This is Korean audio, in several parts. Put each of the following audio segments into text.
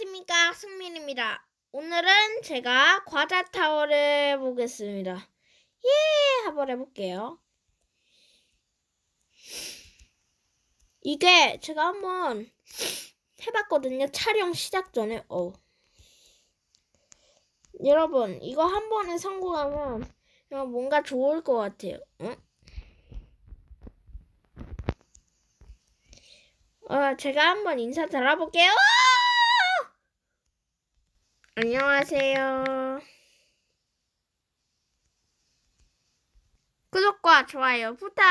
안녕하십니까 승민입니다. 오늘은 제가 과자 타워를 보겠습니다. 예, 한번 해볼게요. 이게 제가 한번 해봤거든요. 촬영 시작 전에. 어. 여러분 이거 한 번에 성공하면 뭔가 좋을 것 같아요. 응? 어, 제가 한번 인사 드려볼게요. 안녕하세요. 구독과 좋아요 부탁.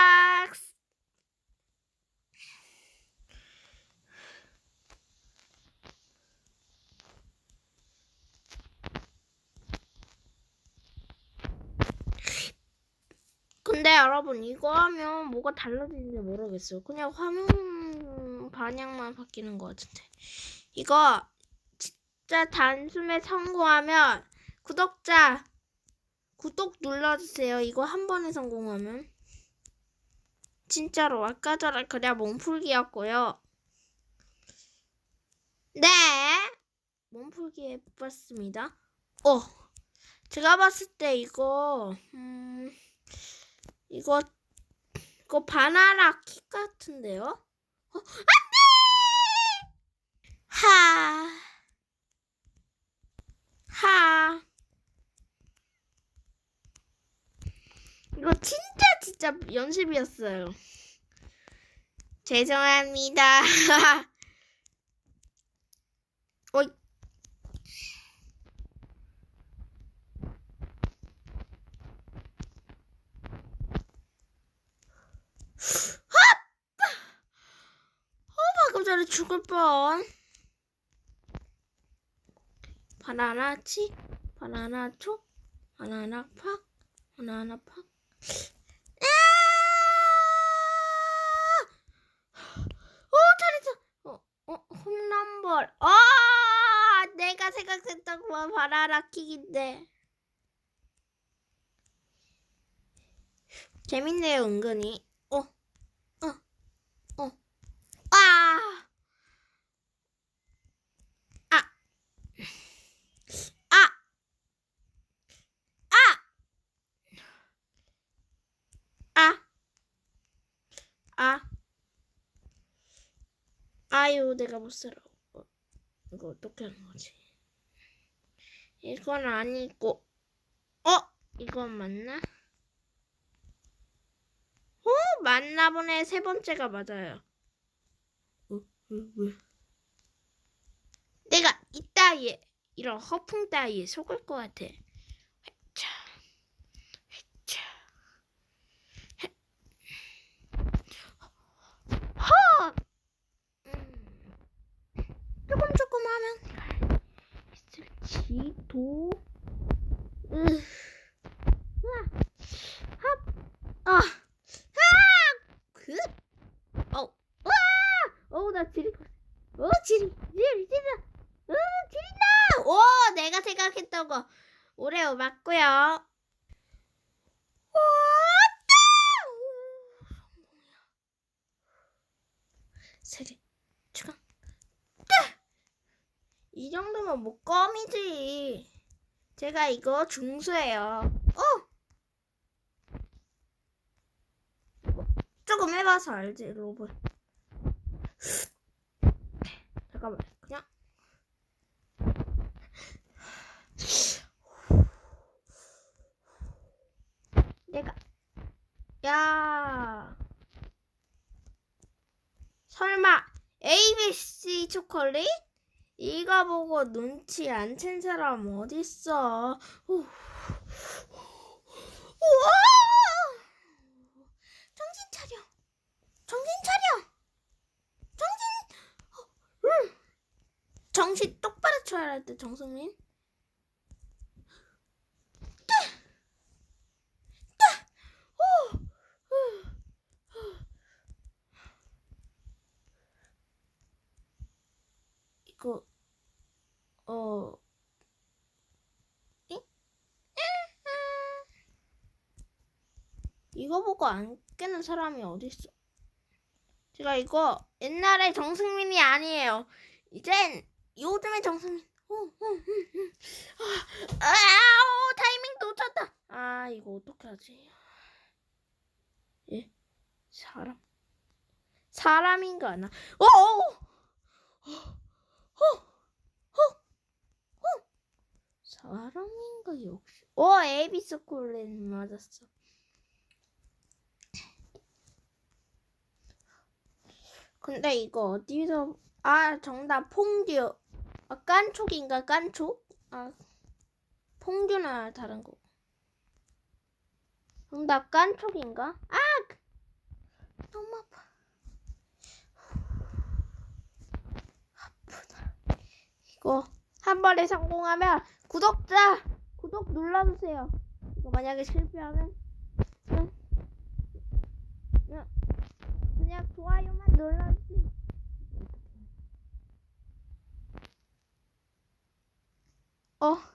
근데 여러분 이거 하면 뭐가 달라지는지 모르겠어요. 그냥 화면 반향만 바뀌는 것 같은데. 이거 진짜 단숨에 성공하면 구독자 구독 눌러주세요. 이거 한 번에 성공하면. 진짜로 아까 전에 그냥 몸풀기였고요. 네. 몸풀기 해봤습니다. 어. 제가 봤을 때 이거 음 이거 이거 바나나 킥 같은데요? 어, 안돼! 하. 하. 이거 진짜 진짜 연습이었어요. 죄송합니다. 어이. 어, 방금 전에 죽을 뻔. 바나나 치, 바나나 촉, 바나나 팍, 바나나 팍. 아! 오, 잘했어. 어, 어, 홈런볼. 아, 내가 생각했던 건 바나나 킥인데. 재밌네요, 은근히. 어, 어, 어. 아! 아! 아! 아! 아! 아! 아유, 내가 못 살아. 어, 이거 어떻게 하는 거지? 이건 아니고, 어? 이건 맞나? 어, 맞나 보네. 세 번째가 맞아요. 어, 왜, 왜? 내가 이 따위에, 이런 허풍 따위에 속을 것 같아. 자, 자, 허! 음, 조금 조금 하면 있을지도. 으, 으아, 합, 아, 아, 그, 어, 와, 어, 나 지리, 어, 지리, 지리, 지리, 어, 지린다. 오, 내가 생각했던 거 오레오 맞고요. 왔다! 오, 성공이야. 세개 추가. 이 정도면 뭐 껌이지. 제가 이거 중수예요. 어. 조금 해봐서 알지 로봇. 잠깐만 그냥. 내가 야 설마 ABC 초콜릿? 이거 보고 눈치 안 챈 사람 어딨어? 우. 우와! 정신 차려. 정신 차려. 정신. 어, 응. 정신 똑바로 차려야 할때 정승민. 네. 네. 오. 후. 후. 이거 어. 잉? 이거 보고 안 깨는 사람이 어딨어? 제가 이거 옛날에 정승민이 아니에요. 이젠 음. 아, 아우 타이밍 놓쳤다. 아 이거 어떻게 하지? 예, 사람. 사람인가 나. 어, 어, 어, 어, 어. 사람인가 역시. 어, 에비스 콜렌 맞았어. 근데 이거 어디서 아 정답 퐁듀. 아 깐촉인가 깐촉? 아 퐁듀나 다른 거. 정답 깐촉인가? 아! 너무 아파. 아프다. 이거 한 번에 성공하면 구독자 구독 눌러주세요 이거 만약에 실패하면 그냥, 좋아요만 눌러주세요 어? 어?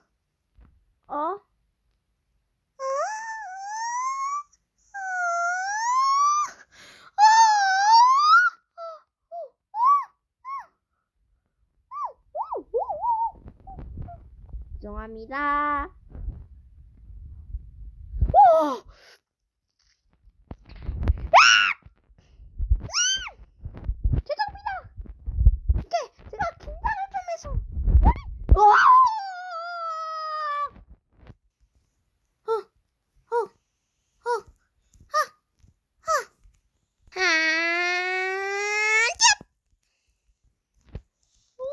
죄송합니다. 오! 죄송합니다. 이게 제가 긴장을 좀 해서. 와! 어, 어, 어, 하, 하, 하, 얍! 우.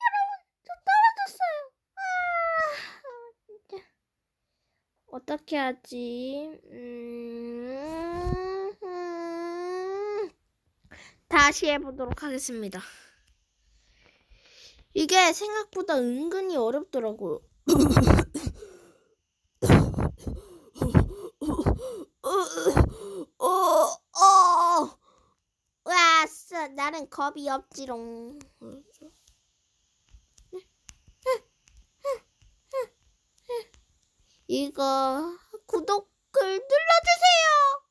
여러분, 저 떨어졌어요. 아, 진짜. 어떻게 하지? 음, 음. 다시 해보도록 하겠습니다. 이게 생각보다 은근히 어렵더라고요. 어, 어, 와, 쓰, 나는 겁이 없지롱. 이거 구독을 눌러주세요.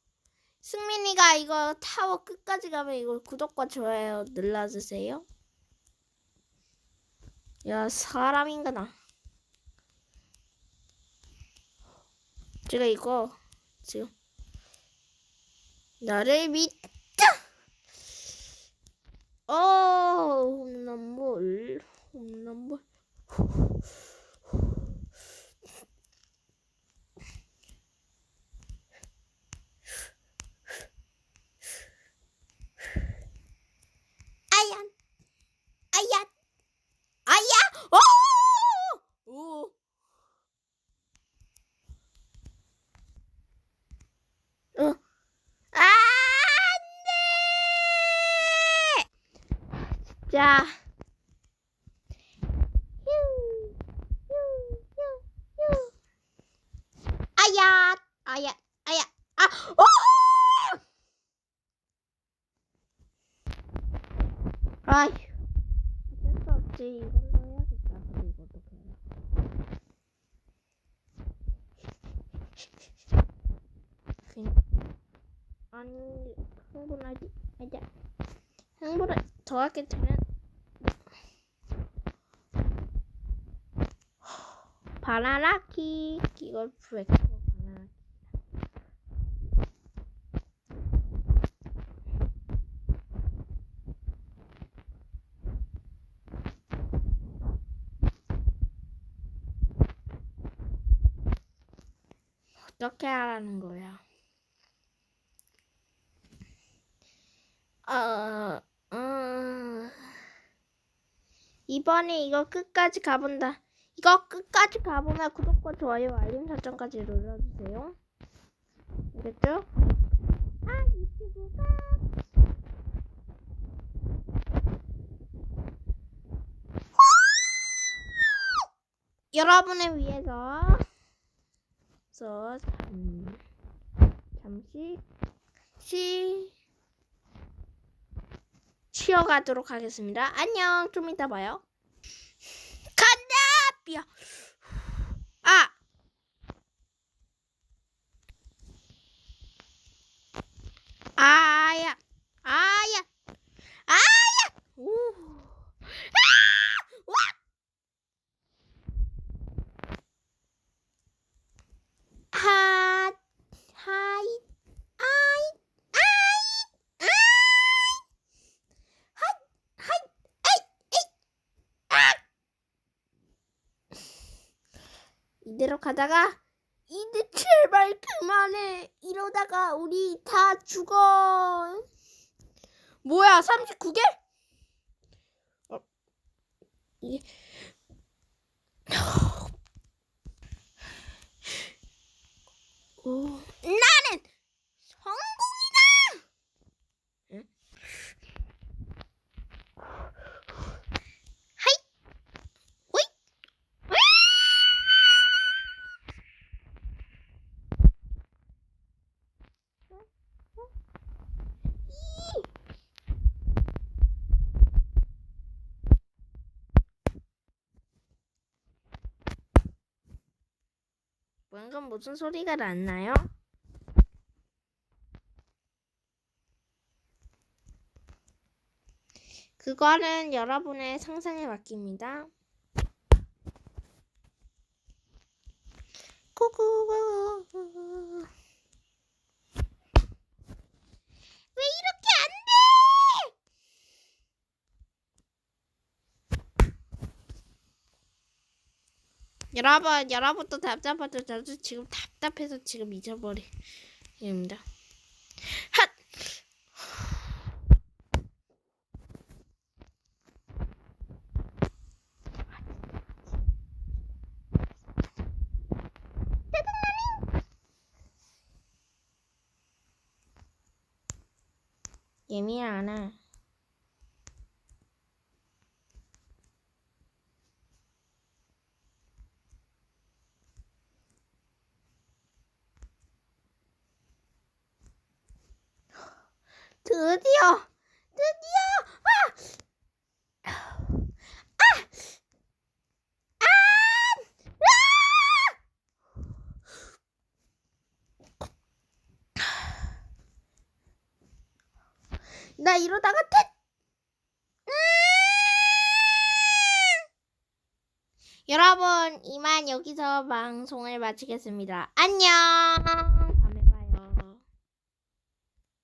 승민이가 이거 타워 끝까지 가면 이거 구독과 좋아요 눌러주세요. 야 사람인가 나. 제가 이거 지금 나를 믿자. 어 홈런볼 홈런볼. 아야 아야 아야 오! 오! 어. 안 돼! 자. 휴, 휴, 휴, 휴. 아야, 아야, 아야, 아, 오! 아휴. 어쩔 수 없지. 이걸로 해야겠다. 근데 이 거 어떻게 해? 그냥 아니 흥분하지 아자 흥분을 더하게 되면 바나나키 이걸 브레이크 바나나 어떻게 하라는 거야? 어, 음, 이번에 이거 끝까지 가본다. 이거 끝까지 가보면 구독과 좋아요, 알림 설정까지 눌러주세요. 알겠죠? 아, 유튜브가. 여러분을 위해서 서 잠, 잠시 쉬 쉬어가도록 하겠습니다. 안녕. 좀 이따 봐요. 간다. 삐야. 아. 아야. 아야. 이대로 가다가 이제 제발 그만해. 이러다가 우리 다 죽어. 뭐야 39개? 어, 이게 오, 나는 성공이다. 응? 하이, 호이, 와! 이! 방금 무슨 소리가 났나요? 그거는 여러분의 상상에 맡깁니다. 쿠쿠쿠. 왜 이렇게 안 돼? 여러분, 여러분도 답답하죠? 저도 지금 답답해서 지금 잊어버립니다. 핫! 예민하나. 드디어, 드디어, 아, 아, 아, 아! 나 이러다가 퇴. 음! 여러분, 이만 여기서 방송을 마치겠습니다. 안녕!